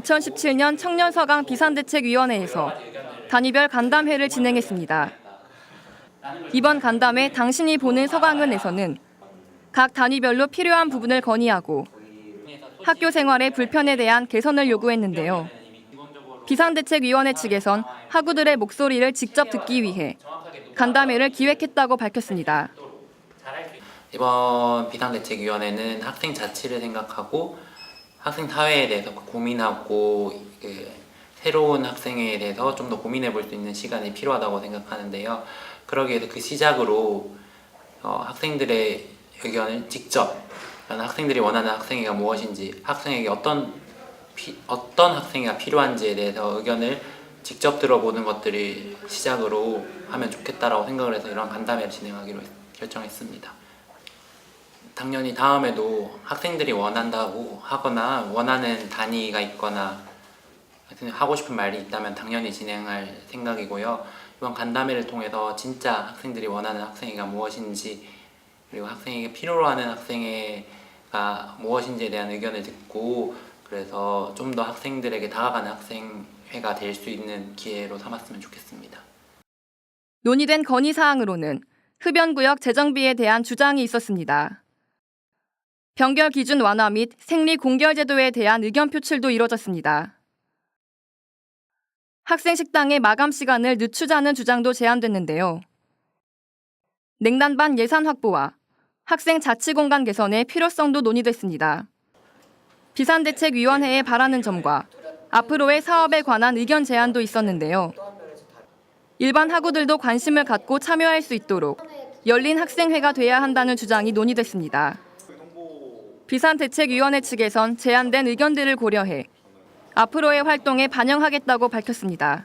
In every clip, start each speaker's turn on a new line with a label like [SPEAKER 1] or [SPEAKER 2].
[SPEAKER 1] 2017년 청년서강 비상대책위원회에서 단위별 간담회를 진행했습니다. 이번 간담회 당신이 보는 서강은에서는 각 단위별로 필요한 부분을 건의하고 학교 생활의 불편에 대한 개선을 요구했는데요. 비상대책위원회 측에선 학우들의 목소리를 직접 듣기 위해 간담회를 기획했다고 밝혔습니다.
[SPEAKER 2] 이번 비상대책위원회는 학생 자치를 생각하고 학생 사회에 대해서 고민하고 그 새로운 학생에 대해서 좀 더 고민해 볼 수 있는 시간이 필요하다고 생각하는데요. 그러기 위해서 그 시작으로 어, 학생들의 의견을 직접 학생들이 원하는 학생회가 무엇인지 학생에게 어떤 피, 어떤 학생회가 필요한지에 대해서 의견을 직접 들어보는 것들이 시작으로 하면 좋겠다라고 생각을 해서 이런 간담회를 진행하기로 했- 결정했습니다. 당연히 다음에도 학생들이 원한다고 하거나 원하는 단위가 있거나 하고 싶은 말이 있다면 당연히 진행할 생각이고요. 이번 간담회를 통해서 진짜 학생들이 원하는 학생회가 무엇인지 그리고 학생에게 필요로 하는 학생회가 무엇인지에 대한 의견을 듣고 그래서 좀 더 학생들에게 다가가는 학생회가 될 수 있는 기회로 삼았으면 좋겠습니다.
[SPEAKER 1] 논의된 건의 사항으로는 흡연구역 재정비에 대한 주장이 있었습니다. 병결 기준 완화 및 생리 공결 제도에 대한 의견 표출도 이뤄졌습니다. 학생 식당의 마감 시간을 늦추자는 주장도 제안됐는데요. 냉난반 예산 확보와 학생 자치 공간 개선의 필요성도 논의됐습니다. 비상대책위원회에 바라는 점과 앞으로의 사업에 관한 의견 제안도 있었는데요. 일반 학우들도 관심을 갖고 참여할 수 있도록 열린 학생회가 돼야 한다는 주장이 논의됐습니다. 비상대책위원회 측에선 제안된 의견들을 고려해 앞으로의 활동에 반영하겠다고 밝혔습니다.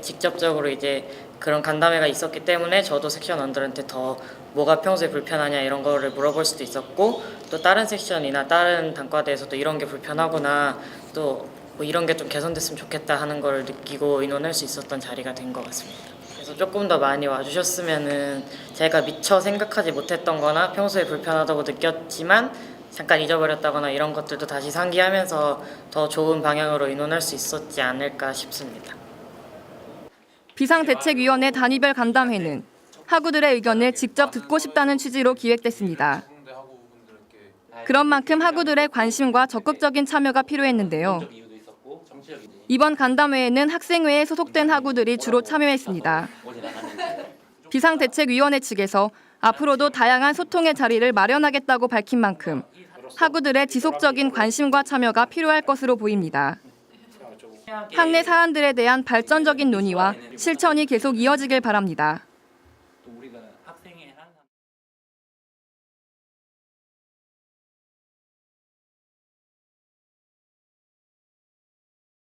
[SPEAKER 3] 직접적으로 이제 그런 간담회가 있었기 때문에 저도 섹션 원들한테 더 뭐가 평소에 불편하냐 이런 거를 물어볼 수도 있었고 또 다른 섹션이나 다른 단과대에서도 이런 게 불편하구나 또 뭐 이런 게 좀 개선됐으면 좋겠다 하는 걸 느끼고 의논할 수 있었던 자리가 된 것 같습니다. 그래서 조금 더 많이 와주셨으면은 제가 미처 생각하지 못했던 거나 평소에 불편하다고 느꼈지만 잠깐 잊어버렸다거나 이런 것들도 다시 상기하면서 더 좋은 방향으로 의논할 수 있었지 않을까 싶습니다.
[SPEAKER 1] 비상대책위원회 단위별 간담회는 학우들의 의견을 직접 듣고 싶다는 취지로 기획됐습니다. 그런 만큼 학우들의 관심과 적극적인 참여가 필요했는데요. 이번 간담회에는 학생회에 소속된 학우들이 주로 참여했습니다. 비상대책위원회 측에서 앞으로도 다양한 소통의 자리를 마련하겠다고 밝힌 만큼 학우들의 지속적인 관심과 참여가 필요할 것으로 보입니다. 학내 사안들에 대한 발전적인 논의와 실천이 계속 이어지길 바랍니다.